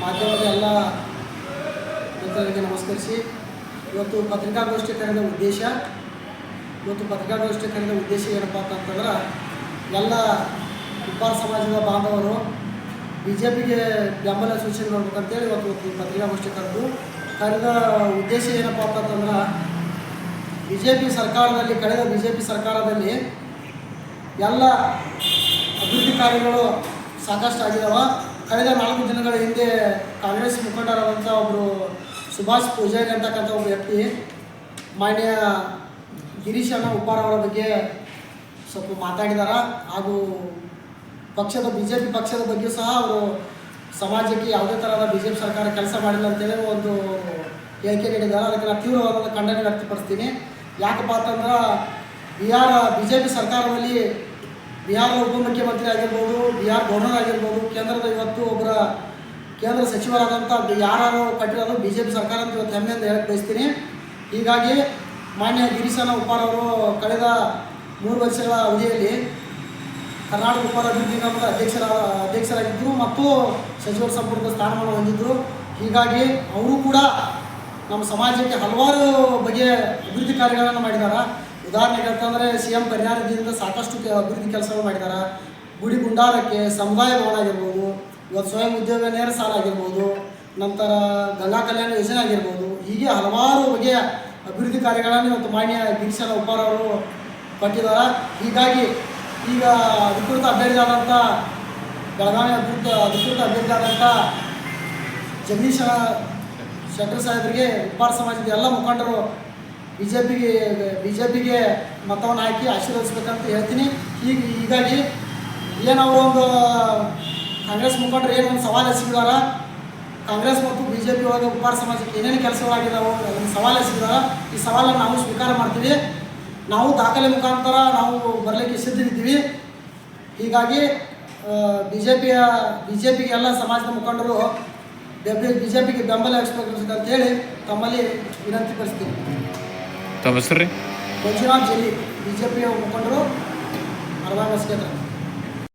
ಮಾಧ್ಯಮದ ಎಲ್ಲ ಮಿತ್ರರಿಗೆ ನಮಸ್ಕರಿಸಿ. ಇವತ್ತು ಪತ್ರಿಕಾಗೋಷ್ಠಿ ಕರೆದ ಉದ್ದೇಶ, ಇವತ್ತು ಪತ್ರಿಕಾಗೋಷ್ಠಿ ಕರೆದ ಉದ್ದೇಶ ಏನಪ್ಪ ಅಂತಂದ್ರೆ ಎಲ್ಲ ಉಪ್ಪಾರ ಸಮಾಜದ ಬಾಂಧವರು ಬಿ ಜೆ ಪಿಗೆ ಬೆಂಬಲ ಸೂಚನೆ ಮಾಡ್ಬೇಕಂತೇಳಿ ಇವತ್ತು ಪತ್ರಿಕಾಗೋಷ್ಠಿ ಕರೆದು ಕರೆದ ಉದ್ದೇಶ ಏನಪ್ಪ ಅಂತಂದ್ರೆ ಬಿ ಜೆ ಪಿ ಸರ್ಕಾರದಲ್ಲಿ, ಕಳೆದ ಬಿ ಜೆ ಪಿ ಸರ್ಕಾರದಲ್ಲಿ ಎಲ್ಲ ಅಭಿವೃದ್ಧಿ ಕಾರ್ಯಗಳು ಸಾಕಷ್ಟು ಆಗಿದಾವ. ಕಳೆದ ನಾಲ್ಕು ದಿನಗಳ ಹಿಂದೆ ಕಾಂಗ್ರೆಸ್ ಮುಖಂಡರಾದಂಥ ಒಬ್ಬರು ಸುಭಾಷ್ ಪೂಜಾರಿ ಅಂತಕ್ಕಂಥ ಒಬ್ಬ ವ್ಯಕ್ತಿ, ಮಾನ್ಯ ಗಿರೀಶ್ ಅಣ್ಣ ಉಪ್ಪಾರ ಅವರ ಬಗ್ಗೆ ಸ್ವಲ್ಪ ಮಾತಾಡಿದಾರ. ಹಾಗೂ ಪಕ್ಷದ ಬಿ ಜೆ ಪಿ ಪಕ್ಷದ ಬಗ್ಗೆ ಸಹ ಅವರು ಸಮಾಜಕ್ಕೆ ಯಾವುದೇ ಥರದ ಬಿ ಜೆ ಪಿ ಸರ್ಕಾರ ಕೆಲಸ ಮಾಡಿಲ್ಲ ಅಂತೇಳಿ ಒಂದು ಹೇಳಿಕೆ ನೀಡಿದ್ದಾರೆ. ಅದಕ್ಕೆ ನಾನು ತೀವ್ರವಾದ ಖಂಡನೆ ವ್ಯಕ್ತಪಡಿಸ್ತೀನಿ. ಯಾಕಪ್ಪ ಅಂತಂದ್ರೆ, ಬಿಹಾರ ಬಿ ಜೆ ಪಿ ಸರ್ಕಾರದಲ್ಲಿ ಬಿಹಾರದ ಉಪಮುಖ್ಯಮಂತ್ರಿ ಆಗಿರ್ಬೋದು, ಬಿಹಾರ್ ಗವರ್ನರ್ ಆಗಿರ್ಬೋದು, ಕೇಂದ್ರದ ಇವತ್ತು ಒಬ್ಬರ ಕೇಂದ್ರ ಸಚಿವರಾದಂಥ ಯಾರು ಕಟ್ಟಿರೋದು ಬಿ ಜೆ ಪಿ ಸರ್ಕಾರ ಅಂತ ಇವತ್ತು ಹೆಮ್ಮೆಯಿಂದ ಹೇಳಕ್ಕೆ ಬಯಸ್ತೀನಿ. ಹೀಗಾಗಿ ಮಾನ್ಯ ಗಿರೀಶನ ಉಪ್ಪಾರ್ ಅವರು ಕಳೆದ ಮೂರು ವರ್ಷಗಳ ಅವಧಿಯಲ್ಲಿ ಕರ್ನಾಟಕ ಉಪ್ಪಾರ ಅಭಿವೃದ್ಧಿ ನಿಗಮದ ಅಧ್ಯಕ್ಷರ ಅಧ್ಯಕ್ಷರಾಗಿದ್ದರು ಮತ್ತು ಸಚಿವ ಸಂಪುಟದ ಸ್ಥಾನಮಾನ ಹೊಂದಿದ್ದರು ಹೀಗಾಗಿ ಅವರು ಕೂಡ ನಮ್ಮ ಸಮಾಜಕ್ಕೆ ಹಲವಾರು ಬಗೆಯ ಅಭಿವೃದ್ಧಿ ಕಾರ್ಯಗಳನ್ನು ಮಾಡಿದ್ದಾರೆ ಉದಾಹರಣೆಗೆ ಅಂತಂದರೆ ಸಿ ಎಂ ಪರಿಹಾರ ನಿಧಿಯಿಂದ ಸಾಕಷ್ಟು ಅಭಿವೃದ್ಧಿ ಕೆಲಸಗಳು ಮಾಡಿದ್ದಾರೆ ಗುಡಿ ಗುಂಡಾರಕ್ಕೆ ಸಮುದಾಯ ಭವನ ಆಗಿರ್ಬೋದು, ಇವತ್ತು ಸ್ವಯಂ ಉದ್ಯೋಗ ನೇರ ಸಾಲ ಆಗಿರ್ಬೋದು, ನಂತರ ಗಂಗಾ ಕಲ್ಯಾಣ ಯೋಜನೆ ಆಗಿರ್ಬೋದು. ಹೀಗೆ ಹಲವಾರು ಬಗೆಯ ಅಭಿವೃದ್ಧಿ ಕಾರ್ಯಗಳನ್ನು ಇವತ್ತು ಮಾನ್ಯ ಗಿರೀಶನ ಅವರು ಕೊಟ್ಟಿದ್ದಾರೆ ಹೀಗಾಗಿ ಈಗ ಅಧಿಕೃತ ಅಭ್ಯರ್ಥಿಯಾದಂಥ ಬೆಳಗಾವಿ ಅಧಿಕೃತ ಅಧಿಕೃತ ಅಭ್ಯರ್ಥಿಯಾದಂಥ ಜಗದೀಶ ಶೆಟ್ಟರ್ ಸಾಹೇಬರಿಗೆ ಉಪ್ಪಾರ ಸಮಾಜದ ಎಲ್ಲ ಮುಖಂಡರು ಬಿ ಜೆ ಪಿಗೆ ಬಿ ಜೆ ಪಿಗೆ ಮತವನ್ನು ಹಾಕಿ ಆಶೀರ್ವದಿಸ್ಬೇಕಂತ ಹೇಳ್ತೀನಿ. ಈಗ ಹೀಗಾಗಿ ಏನು ಒಂದು ಕಾಂಗ್ರೆಸ್ ಮುಖಂಡರು ಏನು ಒಂದು ಸವಾಲು ಎಸಗಿದಾರ, ಕಾಂಗ್ರೆಸ್ ಮತ್ತು ಬಿ ಜೆ ಪಿ ಒಳಗೆ ಉಪಾರ ಸಮಾಜಕ್ಕೆ ಏನೇನು ಕೆಲಸಗಳಾಗಿದ್ದಾವೆ ಅದನ್ನು ಸವಾಲು ಎಸಗಿದಾರ. ಈ ಸವಾಲನ್ನು ನಾವು ಸ್ವೀಕಾರ ಮಾಡ್ತೀವಿ. ನಾವು ದಾಖಲೆ ಮುಖಾಂತರ ನಾವು ಬರಲಿಕ್ಕೆ ಸಿದ್ಧರಿದ್ದೀವಿ. ಹೀಗಾಗಿ ಬಿ ಜೆ ಪಿಯ ಬಿ ಜೆ ಪಿಗೆ ಎಲ್ಲ ಸಮಾಜದ ಮುಖಂಡರು ಬಿ ಜೆ ಪಿಗೆ ಬೆಂಬಲ ಹರಿಸ್ಬೇಕು ಅಂತೇಳಿ ತಮ್ಮಲ್ಲಿ ವಿನಂತಿ ಪಡಿಸ್ತೀನಿ. ತಮ್ಮ ಹೆಸರು ರೀ ಮಂಜುನಾಥ್ ಜಲಿ ಬಿ ಜೆ ಮುಖಂಡರು